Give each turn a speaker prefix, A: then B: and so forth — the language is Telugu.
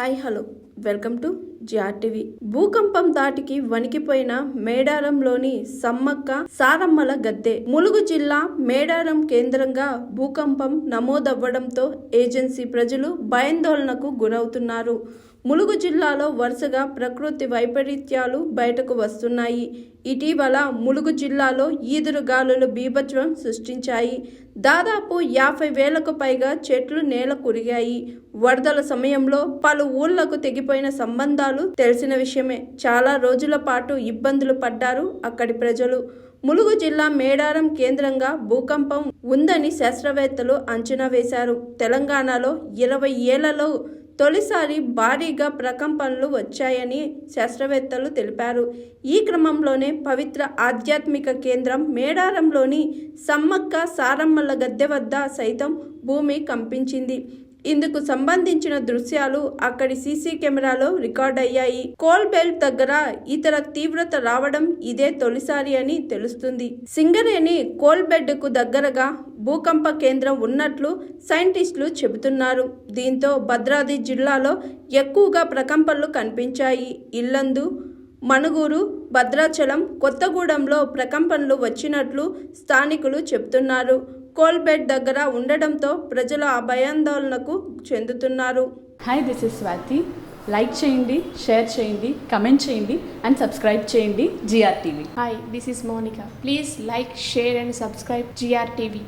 A: Hi hello. Welcome to TV. భూకంపం దాటికి వణికిపోయిన మేడారంలోని సమ్మక్క సారమ్మల గద్దె. ములుగు జిల్లా మేడారం కేంద్రంగా భూకంపం నమోదవ్వడంతో ఏజెన్సీ ప్రజలు భయాందోళనకు గురవుతున్నారు. ములుగు జిల్లాలో వరుసగా ప్రకృతి వైపరీత్యాలు బయటకు వస్తున్నాయి. ఇటీవల ములుగు జిల్లాలో ఈదురు గాలులు బీభత్సం సృష్టించాయి. దాదాపు యాభై వేలకు పైగా చెట్లు నేల కురిగాయి. వరదల సమయంలో పలు ఊళ్ళకు తెగిపోయిన సంబంధాలు తెలిసిన విషయమే. చాలా రోజుల పాటు ఇబ్బందులు పడ్డారు అక్కడి ప్రజలు. ములుగు జిల్లా మేడారం కేంద్రంగా భూకంపం ఉందని శాస్త్రవేత్తలు అంచనా వేశారు. తెలంగాణలో ఇరవై ఏళ్ళలో తొలిసారి భారీగా ప్రకంపనలు వచ్చాయని శాస్త్రవేత్తలు తెలిపారు. ఈ క్రమంలోనే పవిత్ర ఆధ్యాత్మిక కేంద్రం మేడారంలోని సమ్మక్క సారమ్మల గద్దె వద్ద సైతం భూమి కంపించింది. ఇందుకు సంబంధించిన దృశ్యాలు అక్కడి సీసీ కెమెరాలో రికార్డయ్యాయి కోల్ బెల్ట్ దగ్గర ఇతర తీవ్రత రావడం ఇదే తొలిసారి అని తెలుస్తుంది. సింగరేణి కోల్ బెడ్కు దగ్గరగా భూకంప కేంద్రం ఉన్నట్లు సైంటిస్టులు చెబుతున్నారు. దీంతో భద్రాద్రి జిల్లాలో ఎక్కువగా ప్రకంపనలు కనిపించాయి. ఇల్లందు మణుగూరు భద్రాచలం కొత్తగూడెంలో ప్రకంపనలు వచ్చినట్లు స్థానికులు చెబుతున్నారు. కోల్బెడ్ దగ్గర ఉండడంతో ప్రజలు ఆ భయాందోళనకు చెందుతున్నారు
B: hi this is Swathi like చేయండి షేర్ చేయండి కమెంట్ చేయండి అండ్ సబ్స్క్రైబ్ చేయండి GR TV
C: Hi, this is Monica. Please like, share, and subscribe GRTV.